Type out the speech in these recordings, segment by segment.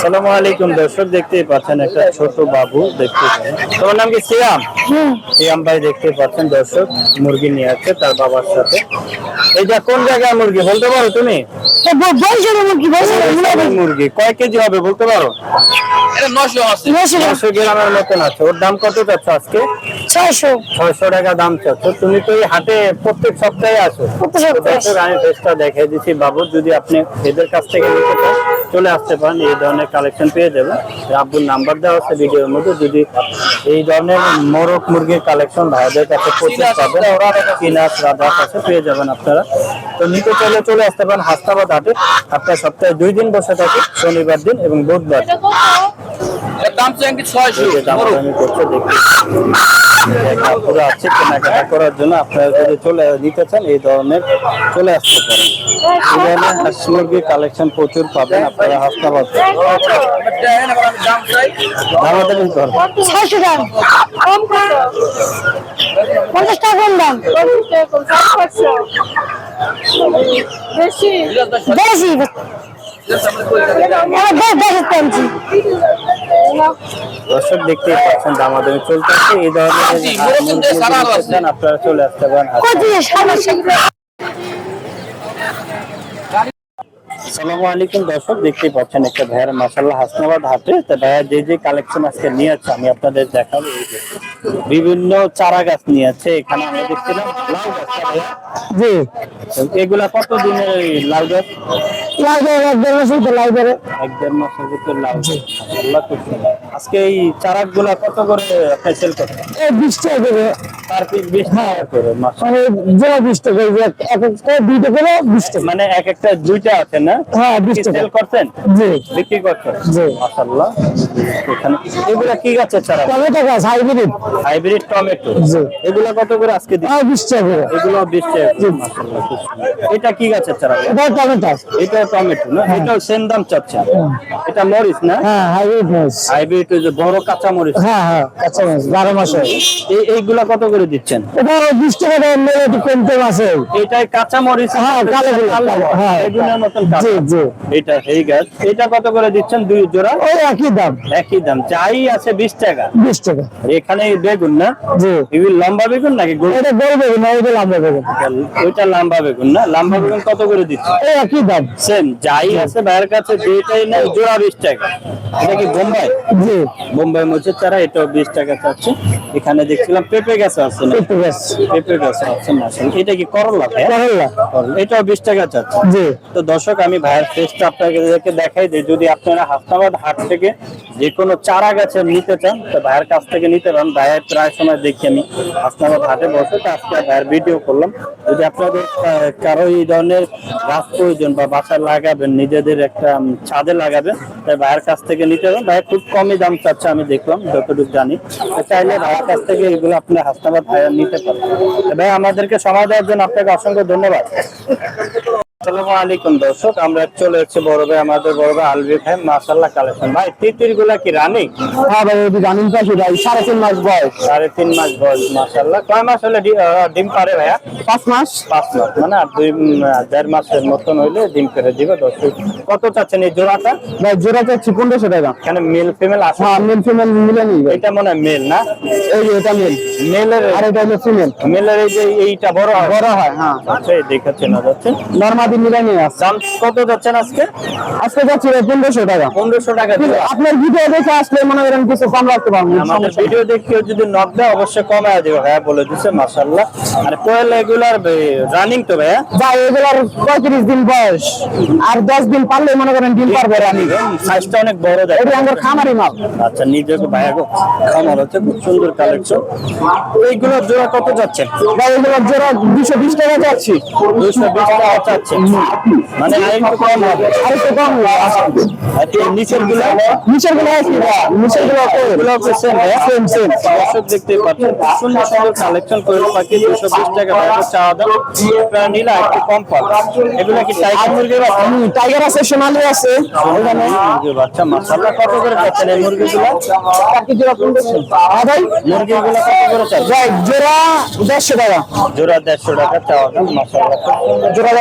সালামু আলাইকুম দর্শক দেখতেই পাচ্ছেন একটা ছোট বাবু দেখতে তোমার নাম কি? সিয়াম? সিয়াম ভাই দেখতে পাচ্ছেন দর্শক মুরগি নিয়ে আছে তার বাবার সাথে। এইটা কোন জায়গার মুরগি? বলতে পারো তুমি? মুরগি কয় কেজি হবে বলতে পারো? ছয়শো গ্রামের মতন আছে। ওর দাম কত চাচ্ছ আজকে? ছয়শো। ছয়শো টাকা দাম চাচ্ছ। তুমি তো এই হাটে প্রত্যেক সপ্তাহে আসো। প্রত্যেক সপ্তাহে আমি ফেসটা দেখাই দিচ্ছি। বাবু যদি আপনি এদের কাছ থেকে নিতে চান চলে আসতে পারেন এই ধরনের কালেকশন পেয়ে যাবেন। আব্বুর নাম্বার দেওয়া আছে ভিডিওর মধ্যে যদি এই ধরনের মোরগ মুরগির কালেকশন ভাইদের কাছে প্রচুর পাবেন কিনাস রাধা কাছে পেয়ে যাবেন আপনারা। তো নিতে চাইলে চলে আসতে পারেন হাস্তাবাদ হাটে। আপনার সপ্তাহে দুই দিন বসে থাকে শনিবার দিন এবং বুধবার দাম চাই ছয়শো এই পুরো আছে কেনাকাটা করার জন্য আপনারা যদি চলে নিতে চান এই ধরনের চলে আসতে পারেন। এই ধরনের হাঁস মুরগির কালেকশন প্রচুর পাবেন আপনারা কত পঞ্চাশ টাকা কম দাম। বেশি? বেশি। দর্শক দেখতেই পাচ্ছেন দামাদামি চলতেছে। এই ধরনের আপনারা চলে আসতে পারেন আসসালামু আলাইকুম দর্শক দেখতেই পাচ্ছেন একটা ভাইয়ের মাসাল্লাহ হাসনাবাদ হাটে তো ভাইয়া যে যে কালেকশন আজকে নিয়ে আছে আমি আপনাদের দেখাবো। বিভিন্ন চারা গাছ নিয়ে আছে এখানে আমি দেখছিলাম লাউ গাছ। জি। এগুলা কত দিনের এই লাউ গাছ? লাগবে এক দেড় তো লাগবে রে। এক দেড় মাসের ভিতর খুব সুন্দর। আজকে এই চারা গুলা কত করে আপনি সেল করছেন এই বিশ টাকা করে পার পিস বিশ টাকা করে মাশাআল্লাহ। মানে জোড়া বিশ টাকা এই যে এক এক একটা দুইটা করে বিশ টাকা। এক একটা দুইটা আছে না? হ্যাঁ সেল করছেন? জি। বিক্রি করছেন? জি। মাশাআল্লাহ। এখানে এগুলা কি গাছের চারা? টমেটো গাছ হাইব্রিড। Hybrid tomato. জি। এগুলা কত করে আজকে দিচ্ছেন? হ্যাঁ বিশ টাকা করে। এগুলো বিশ টাকা করে। মাশাআল্লাহ, এটা কি গাছের চারা? এটা টমেটো। এটা টমেটো না? সেম দাম চাচ্ছে এটা মরিচ না? হ্যাঁ হাইব্রিড হাইব্রিড ওই যে বড় কাঁচা মরিচ। হ্যাঁ হ্যাঁ কাঁচা মাছ বারো মাসে এই এইগুলা কত করে দিচ্ছেন। এটা বিশ টাকা দাম মেলে একটু আছে। এটাই কাঁচা মরিচ হ্যাঁ, কালো হ্যাঁ। বেগুনের মতন জি জি। এটা এই গাছ এটা কত করে দিচ্ছেন দুই জোড়া? ওই একই দাম। একই দাম আছে বিশ টাকা। বিশ টাকা। আর এখানে বেগুন না? জি। এগুলো লম্বা বেগুন নাকি এটা গোল বেগুন না ওইটা লম্বা বেগুন। ওইটা লম্বা বেগুন না? লম্বা বেগুন কত করে দিচ্ছেন? এই একই দাম। সেম যাই আছে ভাইয়ের কাছে যেটাই না জোড়া বিশ টাকা। এটা কি বোম্বাই? জি। বোম্বাই মরিচের চারা এটাও বিশ টাকা চাচ্ছে। এখানে দেখছিলাম পেঁপে গাছ আছে না? পেঁপে গাছ পেঁপে গাছ আছে না এটা কি করলা করলা করলা। এটাও বিশ টাকা চাচ্ছে জি। তো দর্শক আমি ভাইয়ের ফেসটা আপনাদেরকে দেখাই দিই। যদি আপনারা হাসনাবাদ হাট থেকে যে কোনো চারা গাছের নিতে চান তো ভাইয়ের কাছ থেকে নিতে পারেন। ভাইয়ের প্রায় সময় দেখি আমি হাসনাবাদ হাটে বসে তো আজকে ভাইয়ের ভিডিও করলাম। যদি আপনাদের কারও এই ধরনের গাছ প্রয়োজন বা বাসায় লাগাবেন নিজেদের একটা ছাদে লাগাবেন তাই ভাইয়ের কাছ থেকে নিতে পারেন। ভাই খুব কমই দাম চাচ্ছে আমি দেখলাম যতটুকু জানি। চাইলে ভাইয়ের কাছ থেকে এগুলো আপনি হাসনাবাদ নিতে পারে ভাই আমাদেরকে সময় দেওয়ার জন্য আপনাকে অসংখ্য ধন্যবাদ। আসসালামু আলাইকুম দর্শক আমরা চলে এসেছি বড় ভাই আমাদের বড় ভাই আলবি ভাই মাশাল্লাহ কালেকশন। ভাই তিতিরগুলা কি রানি? হ্যাঁ ভাই জানিন পাখি ভাই সাড়ে তিন মাস বয়স। সাড়ে তিন মাস বয়স মাশাল্লাহ কয় মাস হলে ডিম পারে ভাইয়া? পাঁচ মাস। পাঁচ মাস মানে আর দুই দেড় মাসের মতন হইলে ডিম করে দিবে দর্শক। কত চাচ্ছেন এই জোড়াটা? ভাই জোড়া চাচ্ছি পনেরোশো টাকা। এখানে মেল ফিমেল আছে? হ্যাঁ মেল ফিমেল মিলে ভাই এটা মনে হয় মেল না? এই যে এটা মেল। মেলের আর এটা হলো ফিমেল। মেলের এই যে এইটা বড় হয়? বড় হয় হ্যাঁ। আচ্ছা এই দেখে চেনা যাচ্ছে। নর্মাদি মিলে নিয়ে আসছে। দাম কত যাচ্ছেন আজকে? আজকে যাচ্ছি পনেরোশো টাকা। পনেরোশো টাকা আপনার ভিডিও দেখে আসলে মনে করেন কিছু কম রাখতে পারব আমাদের ভিডিও দেখে যদি নক দেয় অবশ্যই কমায় দেবে ভাইয়া বলে দিচ্ছে মাশাল্লাহ আর কোয়েল এগুলার রানিং তো ভাইয়া? ভাই এগুলোর পঁয়ত্রিশ দিন বয়স। আর দশ দিন পারলে মনে করেন ডিম পারবে রানি সাইজটা অনেক বড় এটা আমার খামারি মাল। আচ্ছা নিজেকে ভাইয়া গো। খামার হচ্ছে খুব সুন্দর কালেকশন এইগুলো জোড়া কত যাচ্ছে? ভাই এগুলোর জোড়া দুশো বিশ টাকা যাচ্ছি। দুইশো বিশ টাকা চাচ্ছে মানে আরেকটু কম হবে। আর কম আর নিচেরগুলো? নিচেরগুলো আছে নিচেরগুলো এগুলো সেম সেম সেম দর্শক দেখতে পাচ্ছেন সুন্দর সুন্দর কালেকশন করে পাখি দুশো বিশ টাকা ভাইয়া চাওয়া দাম। আপনারা নিলে একটু কম পাবেন। এগুলো কি টাইগার মুরগির বাচ্চা? টাইগার আছে সোনালি আছে। এখানে মুরগির বাচ্চা মাশাআল্লাহ। কত করে চাচ্ছেন এই মুরগিগুলো? বাকি জোড়া পনেরোশো হ্যাঁ ভাই। মুরগিগুলো কত করে চাচ্ছেন? ভাই জোড়া দেড়শো টাকা। জোড়া দেড়শো টাকা চাওয়া দাম মাশাআল্লাহ। জোড়া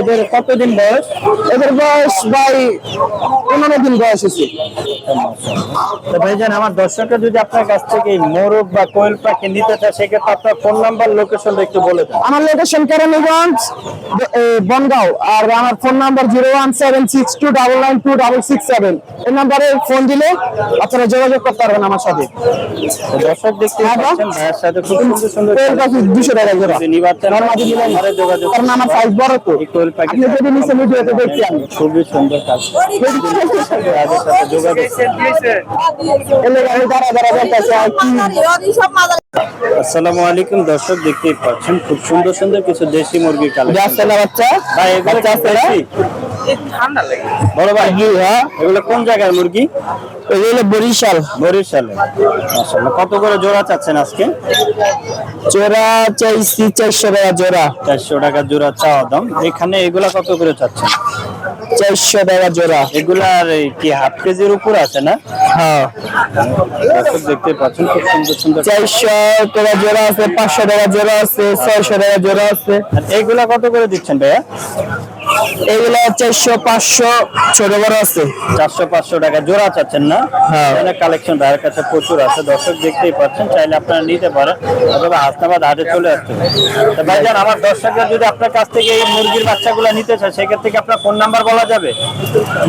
এদের কতদিন বয়স? এদের বয়স ভাই পনেরো দিন বয়স হয়েছে। তো ভাইজান আমার দর্শকরা যদি আপনার কাছ থেকে মোরগ বা কোয়েল পাখি নিতে চায় সেক্ষেত্রে আপনার ফোন নাম্বার লোকেশনটা একটু বলে দেন। আমার লোকেশন কেরানীগঞ্জ বনগাঁও আর আমার phone number zero one seven six two double nine two double six seven. এই নাম্বারে ফোন দিলে আপনারা যোগাযোগ করতে পারবেন আমার সাথে। দর্শক দেখতে হ্যাঁ, পাচ্ছেন ভাইয়ের সাথে খুব সুন্দর সুন্দর কোয়েল পাখি দুশো টাকা জোড়া নিবার যোগাযোগ আমার সাইজ বড় তো এই কোয়েল পাখি আপনি যদি নিচে ভিডিওতে দেখছি আমি খুবই সুন্দর কাজ আসসালামু আলাইকুম দর্শক দেখতেই পাচ্ছেন খুব সুন্দর সুন্দর কিছু দেশি মুরগির কালেকশন যাচ্ছে না বাচ্চা ভাই বাচ্চা আছে? ঠান্ডা লাগে। বড় ভাই হ্যাঁ? এগুলো কোন জায়গার মুরগি? এগুলো বরিশাল। বরিশালে। মাশাআল্লাহ। কত করে জোড়া চাচ্ছেন আজকে? জোড়া চাইছি চারশো টাকা জোড়া। চারশো টাকা জোড়া চাওয়া দাম। এখানে এগুলা কত করে চাচ্ছেন? চারশো টাকা জোড়া। এগুলার এই কি হাফ কেজির উপর আছে না? দেখতে পাচ্ছেন খুব সুন্দর সুন্দর চারশো টাকা জোড়া আছে পাঁচশো টাকা জোড়া আছে ছয়শো টাকা জোড়া আছে। এইগুলা কত করে দিচ্ছেন ভাইয়া? এগুলো চারশো পাঁচশো ছোট বড় আছে। চারশো পাঁচশো টাকা জোড়া চাচ্ছেন না? হ্যাঁ। এখানে কালেকশন ভাইয়ের কাছে প্রচুর আছে দর্শক দেখতেই পাচ্ছেন চাইলে আপনারা নিতে পারেন অথবা হাসনাবাদ হাটে চলে আসতে তো ভাইজান আমার দর্শকরা যদি আপনার কাছ থেকে এই মুরগির বাচ্চাগুলো নিতে চায় সেক্ষেত্রে আপনার ফোন নাম্বার বলা যাবে?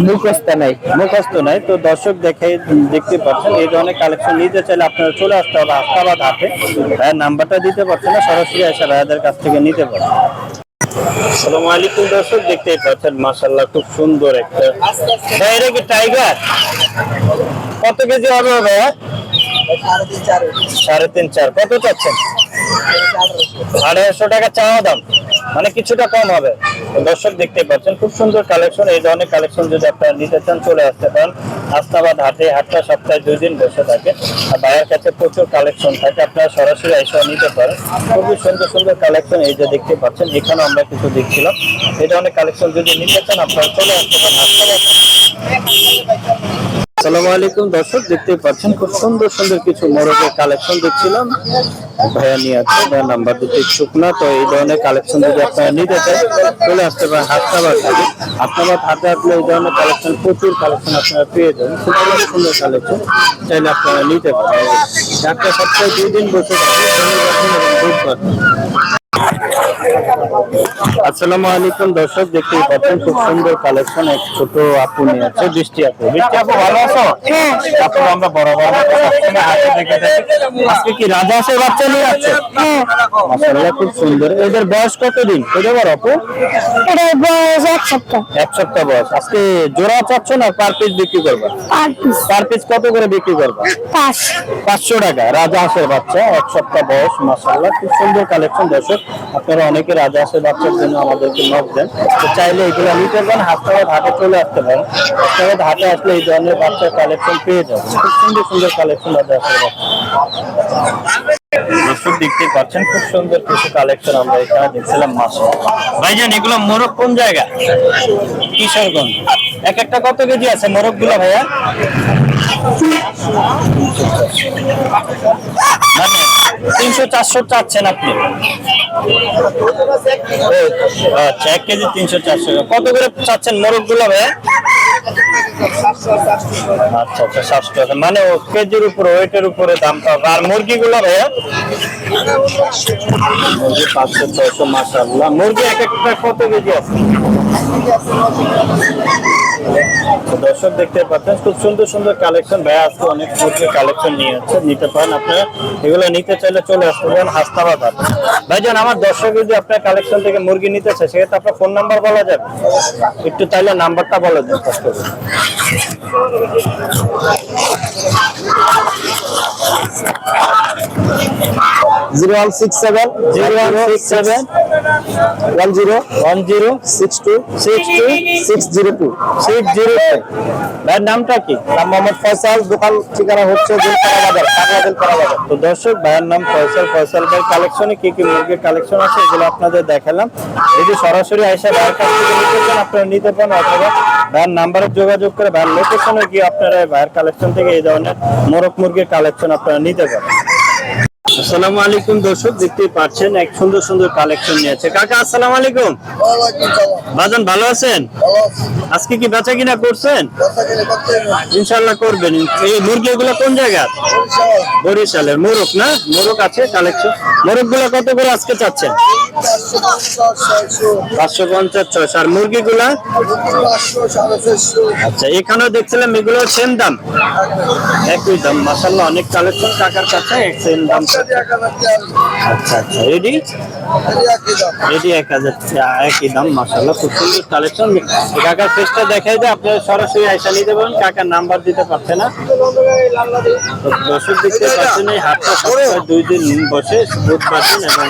মুখস্থ নাই। মুখস্থ নাই তো দর্শক দেখে দেখতে পাচ্ছেন, এই ধরনের কালেকশন নিতে চাইলে আপনারা চলে আসতে হবে হাসনাবাদ হাটে। ভাইয়ের নাম্বারটা দিতে পারছেন না, সরাসরি এসে ভাইয়াদের কাছ থেকে নিতে পারেন আসসালামু আলাইকুম দর্শক, দেখতেই পাচ্ছেন মাশাআল্লাহ খুব সুন্দর একটা ভাই কি টাইগার কত কেজি হবে ভাইয়া? সাড়ে তিন চার। কত চাচ্ছেন? আড়াইশো টাকা চাওয়া দাম। মানে কিছুটা কম হবে। দর্শক দেখতে পাচ্ছেন, খুব সুন্দর কালেকশন এই ধরনের কালেকশন যদি আপনারা নিতে চান, চলে আসতে পারেন। আস্তাবাদ হাটে, হাটটা সপ্তাহে দুই দিন বসে থাকে। আর বাইরের কাছে প্রচুর কালেকশন থাকে। আপনারা সরাসরি এসে নিতে পারেন। খুবই সুন্দর সুন্দর কালেকশন এই যে দেখতে পাচ্ছেন এখানে আমরা কিছু দেখছিলাম। এই ধরনের কালেকশন যদি নিতে চান, আপনারা চলে আসতে পারেন। আসসালামু আলাইকুম, দর্শক দেখতে পাচ্ছেন, খুব সুন্দর সুন্দর কিছু মোরগের কালেকশন দেখছিলাম। ভাইয়া নিয়ে আছে ভাইয়া নাম্বার দিতে ইচ্ছুক না, তো এই ধরনের কালেকশন যদি আপনারা নিতে চান, চলে আসতে পারেন হাসনাবাদ হাটে। হাসনাবাদ হাটে আসলে এই ধরনের কালেকশন, প্রচুর কালেকশন আপনারা পেয়ে যাবেন, খুব সুন্দর সুন্দর কালেকশন, চাইলে আপনারা নিতে পারেন। একটা সপ্তাহে দুই দিন বসে থাকে শনিবার আসসালামু আলাইকুম দর্শক দেখতেই পাচ্ছেন খুব সুন্দর কালেকশন এক ছোট আপু নিয়ে আছে বৃষ্টি আপু। বৃষ্টি আপু ভালো আছো? আপু আমরা বরাবর হাতে দেখে থাকি। আজকে কি রাজা আছে বাচ্চা নিয়ে আছে? মাশাআল্লাহ খুব সুন্দর। এদের বয়স কতদিন? কত বড় আপু? এটা বয়স এক সপ্তাহ। এক সপ্তাহ বয়স। আজকে জোড়া চাচ্ছ না পার পিস বিক্রি করবে? পার পিস কত করে বিক্রি করবে? পাঁচ। পাঁচশো টাকা। রাজা হাঁসের বাচ্চা এক সপ্তাহ বয়স মাসাল্লাহ খুব সুন্দর কালেকশন দর্শক। আপনারা অনেকে রাজা হাঁসের বাচ্চার জন্য আমাদেরকে নক দেন। তো চাইলে এগুলো নিতে পারেন হাসপাতাল হাটে চলে আসতে পারেন। হাসপাতাল হাটে আসলে এই ধরনের বাচ্চার কালেকশন পেয়ে যাবেন। খুব সুন্দর সুন্দর কালেকশন আমরা এগুলো মোরগ কোন জায়গা? কিশোরগঞ্জ। এক একটা কত কেজি আছে মোরগগুলো ভাইয়া? মানে তিনশো চারশো চাচ্ছেন আপনি। আচ্ছা এক কেজি তিনশো চারশো। কত করে চাচ্ছেন মোরগগুলো আচ্ছা আচ্ছা সাতশো। টাকা মানে কেজির উপরে, ওয়েটের উপরে দামটা হবে। আর মুরগি গুলো ভাইয়া? মুরগি পাঁচশো ছয়শো মাসাল্লাহ মুরগি এক একটা কত কেজি আছে? দর্শক দেখতে পাচ্ছেন, খুব সুন্দর সুন্দর কালেকশন ভাইয়া আজকে অনেক সুন্দর কালেকশন নিয়ে আছে নিতে পারেন আপনারা। এগুলো নিতে চাইলে চলে আসতে পারেন হাট ভাইজান, আমার দর্শক যদি আপনার কালেকশন থেকে মুরগি নিতে চায়, সেক্ষেত্রে আপনার ফোন নাম্বার বলা যাবে? একটু তাইলে নাম্বারটা বলে দেন কষ্ট করে zero one six seven, zero one six seven one zero one zero six two six two six zero two six zero ভাইয়ের নামটা কি? নাম মোহাম্মদ ফয়সাল। দোকান ঠিকানা হচ্ছে দিলপাড়া বাজার কাকড়া দিলপাড়া বাজার তো দর্শক ভাইয়ের নাম ফয়সাল। ফয়সাল ভাই কালেকশনে কি কি মুরগির কালেকশন আছে এগুলো আপনাদের দেখালাম। যদি সরাসরি আইসা ভাইয়ের কাছ থেকে নিতে চান আপনারা নিতে পারেন অথবা ভাইয়ের নাম্বারে যোগাযোগ করে ভাইয়ের লোকেশনে গিয়ে আপনারা ভাইয়ের কালেকশন থেকে এই ধরনের মোরগ মুরগির কালেকশন আপনারা নিতে পারেন। আসসালামু আলাইকুম দর্শক, দেখতেই পাচ্ছেন, এক সুন্দর সুন্দর কালেকশন নিয়েছে কাকা, আসসালামু আলাইকুম। বাজান, ভালো আছেন? আজকে কি বেচা কিনা করছেন? ইনশাল্লাহ করবেন। এই মুরগিগুলো কোন জায়গা বরিশালের। মোরগ না? মোরগ আছে কালেকশন মোরগগুলো কত করে আজকে চাচ্ছেন? পাঁচশো পঞ্চাশ, ছয়শো। আর মুরগিগুলা? আচ্ছা এখানেও দেখছিলাম এগুলো সেম দাম। একই দাম। মাসাল্লাহ অনেক কালেকশন টাকার কাছে সেম দাম। আচ্ছা আচ্ছা রেডি রেডি এক হাজার টাকা, একই দাম মাসাল্লাহ খুব সুন্দর কালেকশন কাকার ফেসটা দেখাই আপনারা সরাসরি আইসা নিতে পারেন কাকার নাম্বার দিতে পারছে না। তো দর্শক দেখতে পাচ্ছেন এই হাটটা সপ্তাহে দুই দিন বসে বুধ পাচ্ছেন এবং